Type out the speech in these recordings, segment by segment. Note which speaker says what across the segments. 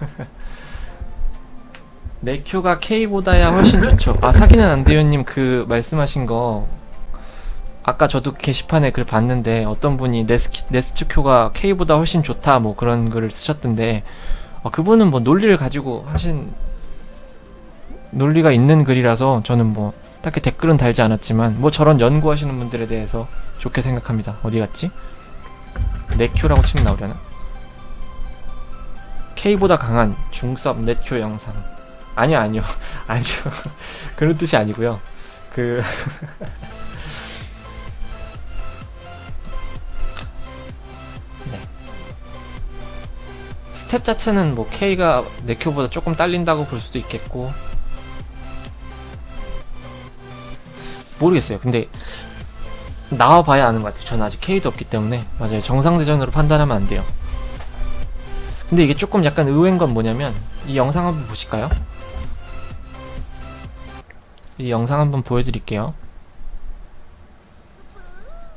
Speaker 1: 내 큐가 K보다야 훨씬 좋죠. 아 사기는 안 돼요님 그 말씀하신 거 아까 저도 게시판에 글 봤는데 어떤 분이 네스 네스트 큐가 K보다 훨씬 좋다 뭐 그런 글을 쓰셨던데 어, 그분은 뭐 논리를 가지고 하신 논리가 있는 글이라서 저는 뭐 딱히 댓글은 달지 않았지만 뭐 저런 연구하시는 분들에 대해서 좋게 생각합니다. 어디 갔지? 네큐라고 치면 나오려나? K보다 강한 중섭 넷큐 영상. 아니요, 아니요. 아니요. 그런 뜻이 아니고요. 그 네. 스텝 자체는 뭐 K가 네큐보다 조금 딸린다고 볼 수도 있겠고 모르겠어요. 근데 나와봐야 아는 것 같아요. 저는 아직 K도 없기 때문에 맞아요. 정상대전으로 판단하면 안 돼요. 근데 이게 조금 약간 의외인 건 뭐냐면 이 영상 한번 보실까요? 이 영상 한번 보여드릴게요.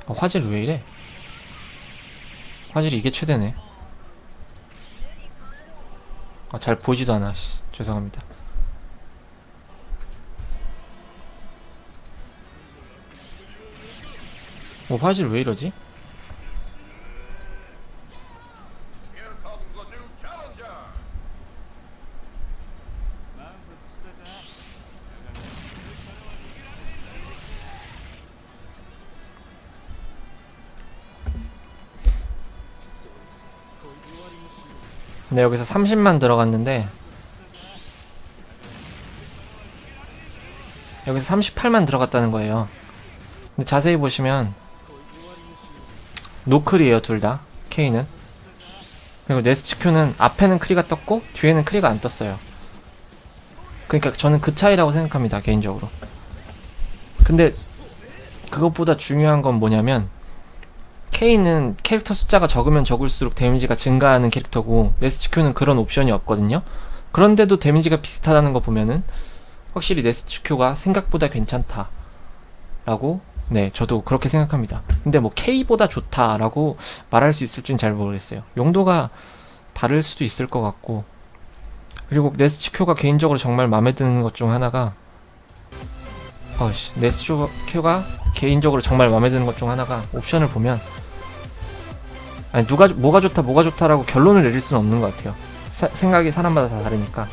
Speaker 1: 어, 화질 왜 이래? 화질이 이게 최대네. 아, 잘 보이지도 않아. 씨, 죄송합니다. 어, 화질 왜 이러지? 네, 여기서 30만 들어갔는데 여기서 38만 들어갔다는 거예요. 근데 자세히 보시면 노클이에요, 둘 다. K는. 그리고 네스츠큐는 앞에는 크리가 떴고 뒤에는 크리가 안 떴어요. 그러니까 저는 그 차이라고 생각합니다, 개인적으로. 근데 그것보다 중요한 건 뭐냐면 K는 캐릭터 숫자가 적으면 적을수록 데미지가 증가하는 캐릭터고 네스츠큐는 그런 옵션이 없거든요. 그런데도 데미지가 비슷하다는 거 보면은 확실히 네스츠큐가 생각보다 괜찮다 라고 네 저도 그렇게 생각합니다. 근데 뭐 K보다 좋다라고 말할 수 있을지는 잘 모르겠어요. 용도가 다를 수도 있을 것 같고 그리고 네스츠큐가 개인적으로 정말 마음에 드는 것 중 하나가 어씨 네스츠큐가 개인적으로 정말 마음에 드는 것 중 하나가 옵션을 보면 아니 누가 뭐가 좋다 뭐가 좋다라고 결론을 내릴 수는 없는 것 같아요. 사- 생각이 사람마다 다 다르니까.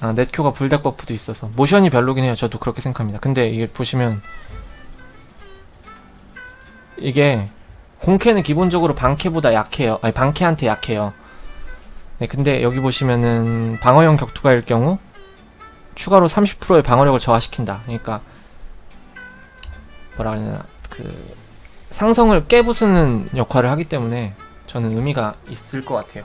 Speaker 1: 아 넷큐가 불닭 버프도 있어서 모션이 별로긴 해요. 저도 그렇게 생각합니다. 근데 이게 보시면 이게 홍캐는 기본적으로 방캐보다 약해요. 아니 방캐한테 약해요. 네, 근데 여기 보시면은 방어형 격투가일 경우 추가로 30%의 방어력을 저하시킨다. 그러니까 뭐라 그러나 그 상성을 깨부수는 역할을 하기 때문에 저는 의미가 있을 것 같아요.